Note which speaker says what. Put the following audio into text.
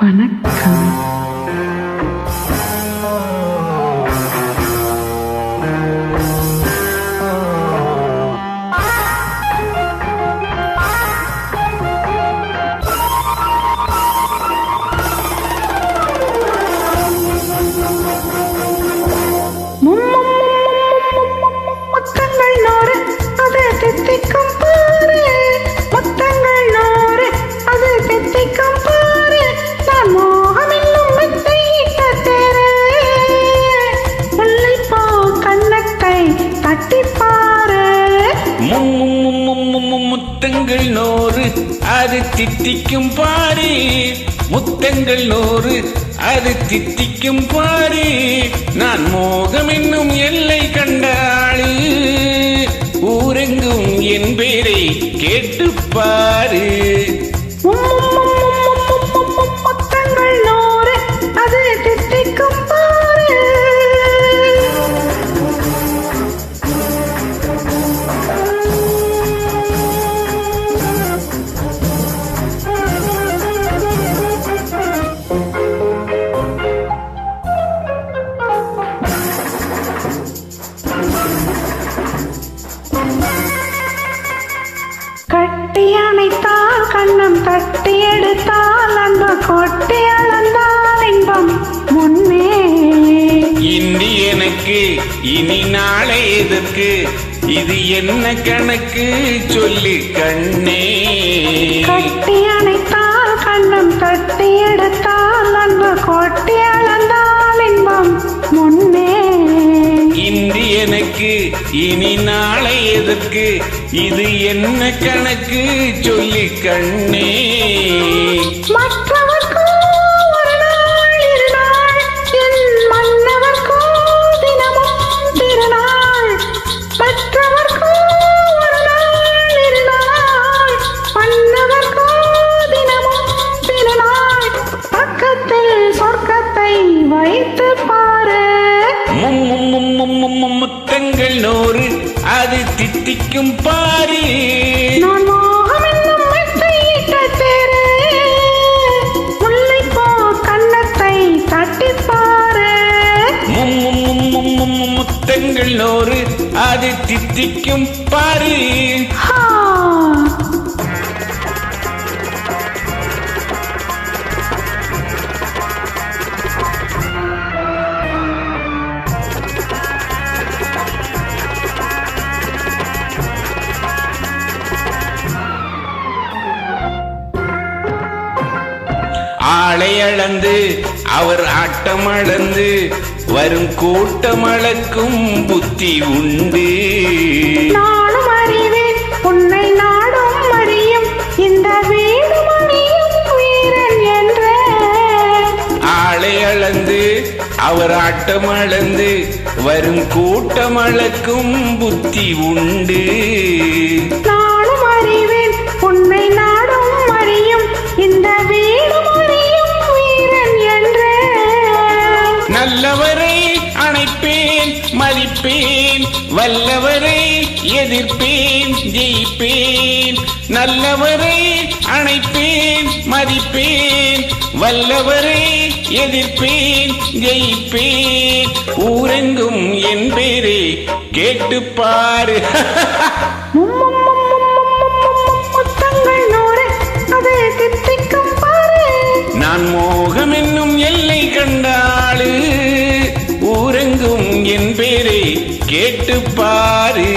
Speaker 1: வணக்கம் முத்தங்கள் நோறு அது தித்திக்கும் பாரு முத்தங்கள் நோறு அது தித்திக்கும் பாரு நான் மோகம் என்னும்
Speaker 2: எல்லை கண்டாளு ஊரெங்கும் என் பேரை கேட்டு
Speaker 1: தட்டி எடுத்தால் அன்பு கொட்டி அளந்தால் இன்பம் முன்னே.
Speaker 2: இன்று எனக்கு இனி நாளை எதற்கு? இது என்ன கணக்கு? சொல்லு கண்ணே.
Speaker 1: கட்டி அணைத்தால் கண்ணம் தட்டி எடுத்தால் அன்பு கொட்டி அளந்தால் இன்பம் முன்னே.
Speaker 2: இன்று எனக்கு இனி நாளை எதற்கு இது என்ன கணக்கு? சொல்லி கண்ணே. அது தித்திக்கும் பாரு. முத்தங்கள் நூறு அது தித்திக்கும் பாரு. அளந்து அவர் ஆட்டம் அளந்து வரும் கூட்டம் அளக்கும் புத்தி உண்டு.
Speaker 1: நானும் அறிவேன் உன்னை நாடும் அறியும் இந்த
Speaker 2: ஆளை அளந்து அவர் ஆட்டம் அளந்து வரும் கூட்டம் அளக்கும் புத்தி உண்டு. மதிப்பேன். வல்லவரை எதிர்ப்பேன். ஜெயிப்பேன். நல்லவரை அணைப்பேன். மதிப்பேன். வல்லவரை எதிர்ப்பேன். ஜெயிப்பேன். ஊரெங்கும் என் பேரை கேட்டு பாரு
Speaker 1: முத்தங்கள் நூறு அது தித்திக்கும் பாரு
Speaker 2: நான் மோகம் என்னும் எல்லை கண்டாளு. பேரை கேட்டு பாரு.